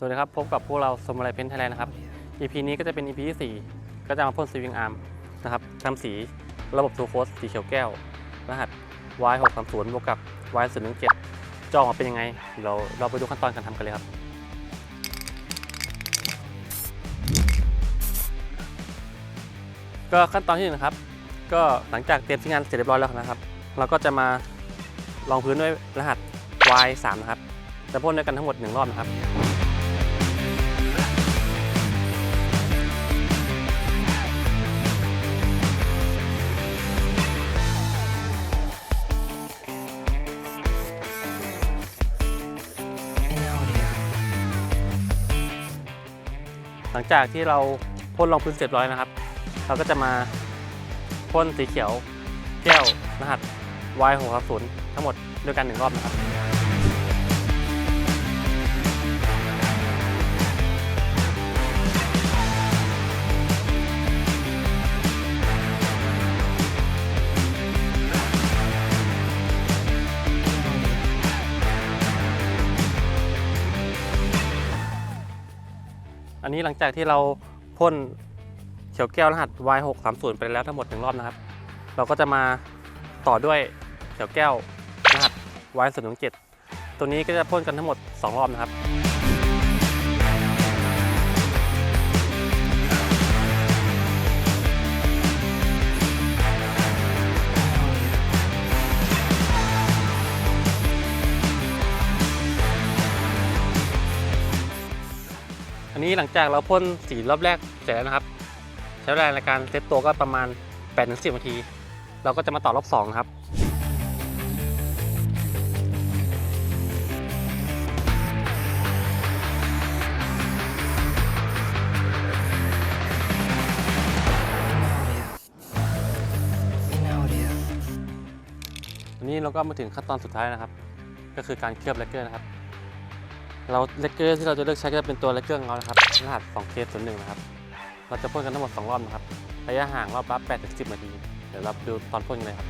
สวัสดีครับพบกับพวกเราสมุไรเพนท์ไทยแลนด์นะครับ EP นี้ก็จะเป็น EP ที่4ก็จะมาพ่นสวิงอาร์มนะครับทำสีระบบทูโคสสีเขียวแก้ว รหัส Y 6 3 0 บวกกับ Y 0 1 7จะออกมาเป็นยังไง เราเราไปดูขั้นตอนการทำกันเลยครับ ก็ขั้นตอนที่หนึ่งนะครับ ก็หลังจากเตรียมชิ้นงานเสร็จเรียบร้อยแล้วนะครับ เราก็จะมารองพื้นด้วยรหัส Y 3 นะครับจะพ่นด้วยกันทั้งหมดหนึ่งรอบนะครับ หลังจากที่เราพ่นรองพื้นเสร็จร้อยนะครับ เราก็จะมาพ่นสีเขียวแก้วรหัส Y 6 0ทั้งหมดด้วยกันหนึ่งรอบนะครับ อันนี้หลังจากที่เราพ่นเขียวแก้วรหัส Y 6 3 0 ไปแล้วทั้งหมดหนึ่งรอบนะครับ เราก็จะมาต่อด้วยเขียวแก้วรหัส Y 0 1 7 ตัวนี้ก็จะพ่นกันทั้งหมด 2 รอบนะครับ อันนี้หลังจากเราพ่นสีรอบแรกเสร็จแล้วนะครับ ใช้เวลาในการเซตตัวก็ประมาณ 8-10นาที เราก็จะมาต่อรอบ2ครับอันนี้เราก็มาถึงขั้นตอนสุดท้ายนะครับ ก็คือการเคลือบแลกเกอร์นะครับ เราเลกเกอร์ที่เราจะเลือกใช้ก็จะเป็นตัวเลกเกอร์ของเรานะครับรหัส 2K01 นะครับเราจะพ่นกันทั้งหมด 2 รอบนะครับระยะห่างรอบละ8-10 นาที เดี๋ยวเราดูตอนพ่นกันเลยครับ